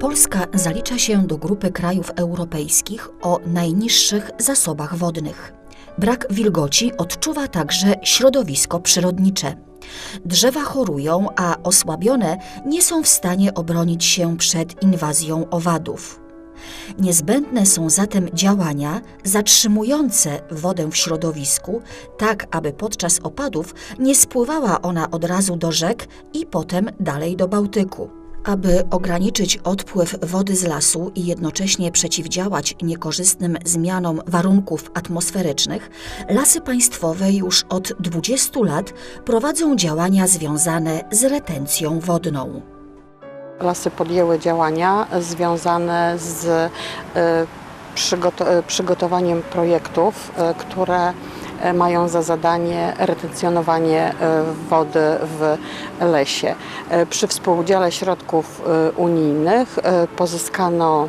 Polska zalicza się do grupy krajów europejskich o najniższych zasobach wodnych. Brak wilgoci odczuwa także środowisko przyrodnicze. Drzewa chorują, a osłabione nie są w stanie obronić się przed inwazją owadów. Niezbędne są zatem działania zatrzymujące wodę w środowisku, tak aby podczas opadów nie spływała ona od razu do rzek i potem dalej do Bałtyku. Aby ograniczyć odpływ wody z lasu i jednocześnie przeciwdziałać niekorzystnym zmianom warunków atmosferycznych, lasy państwowe już od 20 lat prowadzą działania związane z retencją wodną. Lasy podjęły działania związane z e, e, przygotowaniem projektów, e, które E, mają za zadanie retencjonowanie e, wody w lesie. E, przy współudziale środków unijnych pozyskano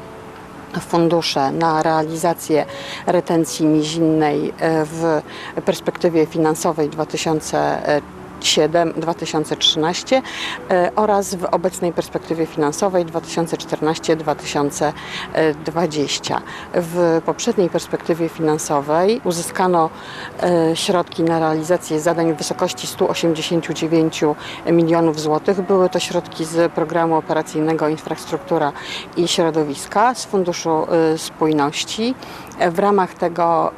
fundusze na realizację retencji nizinnej w perspektywie finansowej 2014 7-2013 e, oraz w obecnej perspektywie finansowej 2014-2020. W poprzedniej perspektywie finansowej uzyskano e, środki na realizację zadań w wysokości 189 milionów złotych. Były to środki z programu operacyjnego Infrastruktura i Środowiska z Funduszu e, Spójności. W ramach tego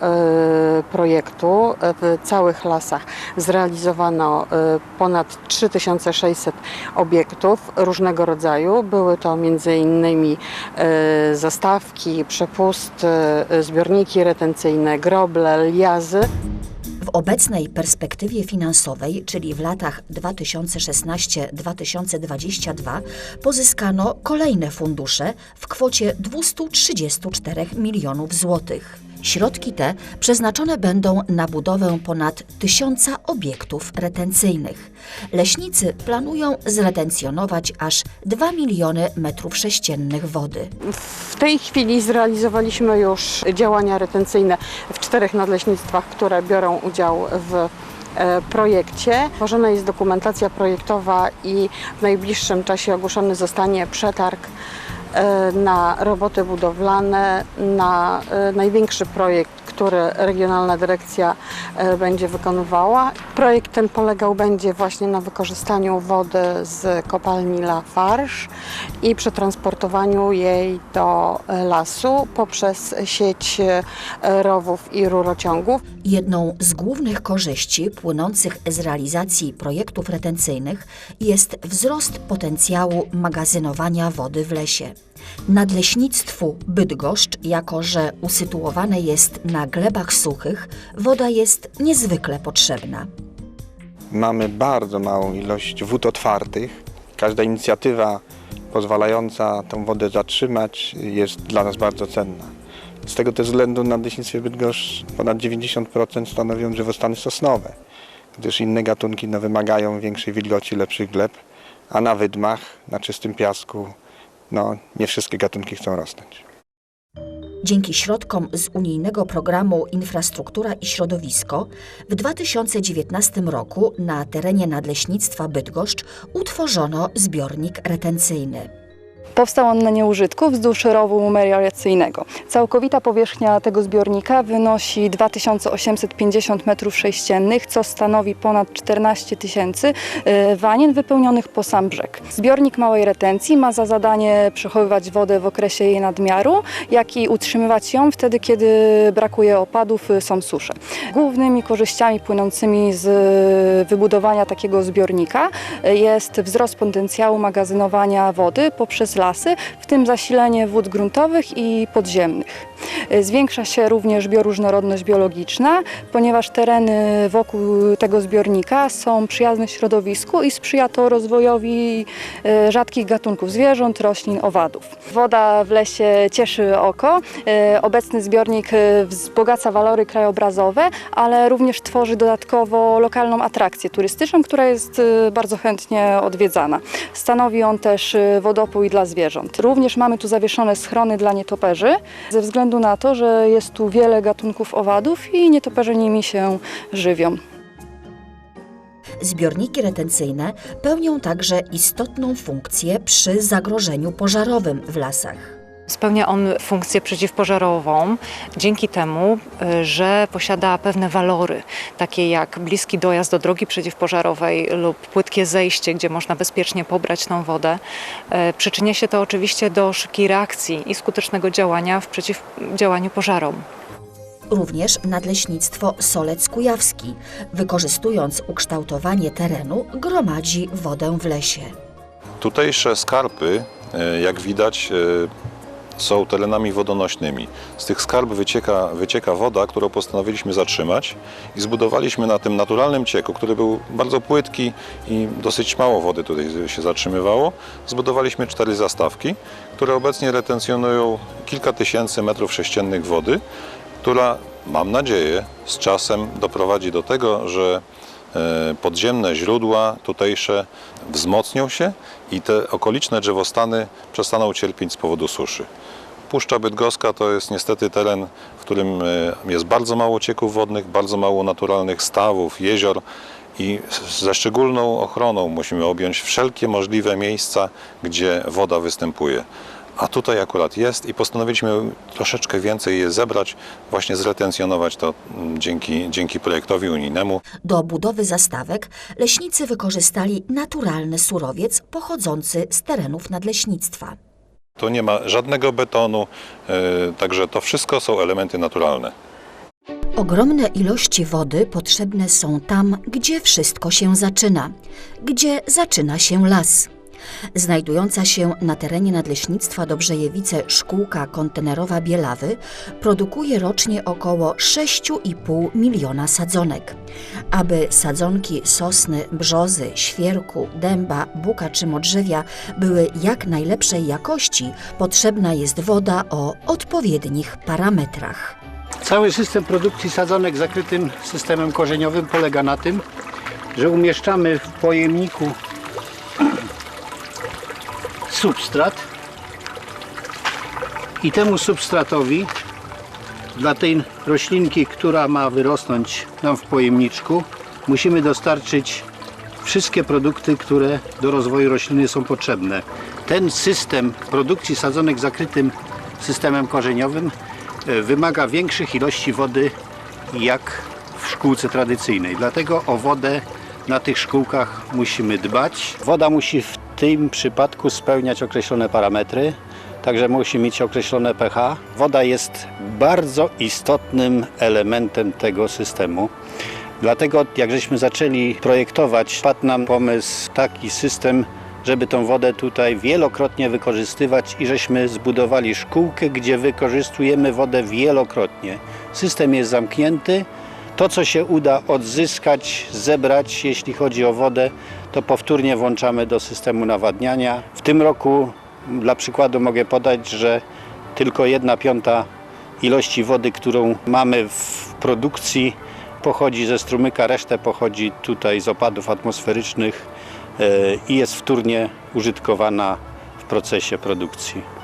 projektu w całych lasach zrealizowano ponad 3600 obiektów różnego rodzaju. Były to m.in. e, zastawki, przepusty, e, zbiorniki retencyjne, groble, liazy. W obecnej perspektywie finansowej, czyli w latach 2016-2022, pozyskano kolejne fundusze w kwocie 234 milionów złotych. Środki te przeznaczone będą na budowę ponad tysiąca obiektów retencyjnych. Leśnicy planują zretencjonować aż 2 miliony metrów sześciennych wody. W tej chwili zrealizowaliśmy już działania retencyjne w czterech nadleśnictwach, które biorą udział w e, projekcie. Tworzona jest dokumentacja projektowa i w najbliższym czasie ogłoszony zostanie przetarg na roboty budowlane, na e, największy projekt, który Regionalna Dyrekcja e, będzie wykonywała. Projekt ten polegał będzie właśnie na wykorzystaniu wody z kopalni Lafarge i przetransportowaniu jej do e, lasu poprzez sieć e, rowów i rurociągów. Jedną z głównych korzyści płynących z realizacji projektów retencyjnych jest wzrost potencjału magazynowania wody w lesie. Nadleśnictwu Bydgoszcz, jako że usytuowane jest na glebach suchych, woda jest niezwykle potrzebna. Mamy bardzo małą ilość wód otwartych. Każda inicjatywa pozwalająca tą wodę zatrzymać jest dla nas bardzo cenna. Z tego też względu na Leśnictwie Bydgoszcz ponad 90% stanowią drzewostany sosnowe, gdyż inne gatunki no, wymagają większej wilgoci, lepszych gleb, a na wydmach, na czystym piasku, no, nie wszystkie gatunki chcą rosnąć. Dzięki środkom z unijnego programu Infrastruktura i Środowisko w 2019 roku na terenie Nadleśnictwa Bydgoszcz utworzono zbiornik retencyjny. Powstał on na nieużytku wzdłuż rowu melioracyjnego. Całkowita powierzchnia tego zbiornika wynosi 2850 m3, co stanowi ponad 14 tysięcy e, wanien wypełnionych po sam brzeg. Zbiornik małej retencji ma za zadanie przechowywać wodę w okresie jej nadmiaru, jak i utrzymywać ją wtedy, kiedy brakuje opadów, e, są susze. Głównymi korzyściami płynącymi z e, wybudowania takiego zbiornika jest wzrost potencjału magazynowania wody poprzez lasy, w tym zasilenie wód gruntowych i podziemnych. E, Zwiększa się również bioróżnorodność biologiczna, ponieważ tereny wokół tego zbiornika są przyjazne środowisku i sprzyja to rozwojowi e, rzadkich gatunków zwierząt, roślin, owadów. Woda w lesie cieszy oko. E, Obecny zbiornik wzbogaca walory krajobrazowe, ale również tworzy dodatkowo lokalną atrakcję turystyczną, która jest bardzo chętnie odwiedzana. Stanowi on też wodopój dla zwierząt. Również mamy tu zawieszone schrony dla nietoperzy, ze względu na to, że jest tu wiele gatunków owadów i nietoperze nimi się żywią. Zbiorniki retencyjne pełnią także istotną funkcję przy zagrożeniu pożarowym w lasach. Spełnia on funkcję przeciwpożarową dzięki temu, y, że posiada pewne walory, takie jak bliski dojazd do drogi przeciwpożarowej lub płytkie zejście, gdzie można bezpiecznie pobrać tą wodę. Y, Przyczynia się to oczywiście do szybkiej reakcji i skutecznego działania w przeciwdziałaniu pożarom. Również nadleśnictwo Solec Kujawski, wykorzystując ukształtowanie terenu, gromadzi wodę w lesie. Tutejsze skarpy, e, jak widać, e, są terenami wodonośnymi. Z tych skarb wycieka, wycieka woda, którą postanowiliśmy zatrzymać i zbudowaliśmy na tym naturalnym cieku, który był bardzo płytki i dosyć mało wody tutaj się zatrzymywało. Zbudowaliśmy cztery zastawki, które obecnie retencjonują kilka tysięcy metrów sześciennych wody, która, mam nadzieję, z czasem doprowadzi do tego, że podziemne źródła tutejsze wzmocnią się i te okoliczne drzewostany przestaną cierpieć z powodu suszy. Puszcza Bydgoska to jest niestety teren, w którym e, jest bardzo mało cieków wodnych, bardzo mało naturalnych stawów, jezior i ze szczególną ochroną musimy objąć wszelkie możliwe miejsca, gdzie woda występuje. A tutaj akurat jest i postanowiliśmy troszeczkę więcej je zebrać, właśnie zretencjonować to mm, dzięki, dzięki projektowi unijnemu. Do budowy zastawek leśnicy wykorzystali naturalny surowiec pochodzący z terenów nadleśnictwa. Tu nie ma żadnego betonu, e, także to wszystko są elementy naturalne. Ogromne ilości wody potrzebne są tam, gdzie wszystko się zaczyna, gdzie zaczyna się las. Znajdująca się na terenie Nadleśnictwa Dobrzejewice szkółka kontenerowa Bielawy produkuje rocznie około 6,5 miliona sadzonek. Aby sadzonki sosny, brzozy, świerku, dęba, buka czy modrzewia były jak najlepszej jakości, potrzebna jest woda o odpowiednich parametrach. Cały system produkcji sadzonek zakrytym systemem korzeniowym polega na tym, że umieszczamy w pojemniku substrat i temu substratowi dla tej roślinki, która ma wyrosnąć nam w pojemniczku, musimy dostarczyć wszystkie produkty, które do rozwoju rośliny są potrzebne. Ten system produkcji sadzonek zakrytym systemem korzeniowym e, wymaga większych ilości wody jak w szkółce tradycyjnej. Dlatego o wodę na tych szkółkach musimy dbać. Woda musi w tym przypadku spełniać określone parametry, także musi mieć określone pH. Woda jest bardzo istotnym elementem tego systemu. Dlatego jak żeśmy zaczęli projektować, padł nam pomysł taki system, żeby tą wodę tutaj wielokrotnie wykorzystywać i żeśmy zbudowali szkółkę, gdzie wykorzystujemy wodę wielokrotnie. System jest zamknięty. To, co się uda odzyskać, zebrać, jeśli chodzi o wodę, to powtórnie włączamy do systemu nawadniania. W tym roku, dla przykładu mogę podać, że tylko jedna piąta ilości wody, którą mamy w produkcji, pochodzi ze strumyka, resztę pochodzi tutaj z opadów atmosferycznych e, i jest wtórnie użytkowana w procesie produkcji.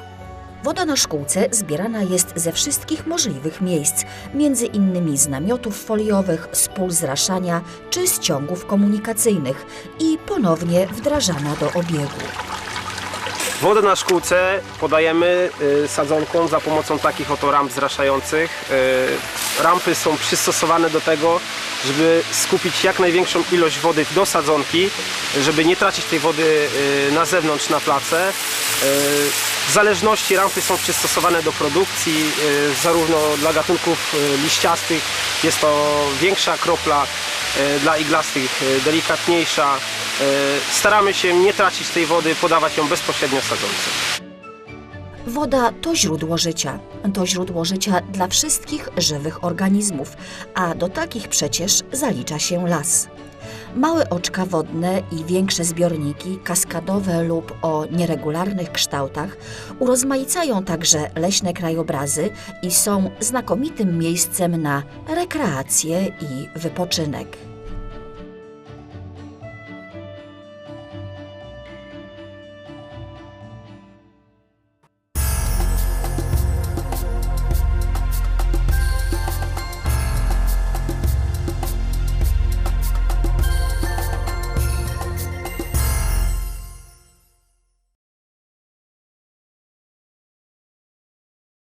Woda na szkółce zbierana jest ze wszystkich możliwych miejsc, między innymi z namiotów foliowych, z pól zraszania czy z ciągów komunikacyjnych i ponownie wdrażana do obiegu. Wodę na szkółce podajemy y, sadzonkom za pomocą takich oto ramp zraszających. Y, Rampy są przystosowane do tego, żeby skupić jak największą ilość wody do sadzonki, żeby nie tracić tej wody y, na zewnątrz na place. W zależności rampy są przystosowane do produkcji, zarówno dla gatunków liściastych jest to większa kropla, dla iglastych delikatniejsza. Y, Staramy się nie tracić tej wody, podawać ją bezpośrednio sadzonce. Woda to źródło życia. To źródło życia dla wszystkich żywych organizmów, a do takich przecież zalicza się las. Małe oczka wodne i większe zbiorniki, kaskadowe lub o nieregularnych kształtach, urozmaicają także leśne krajobrazy i są znakomitym miejscem na rekreację i wypoczynek.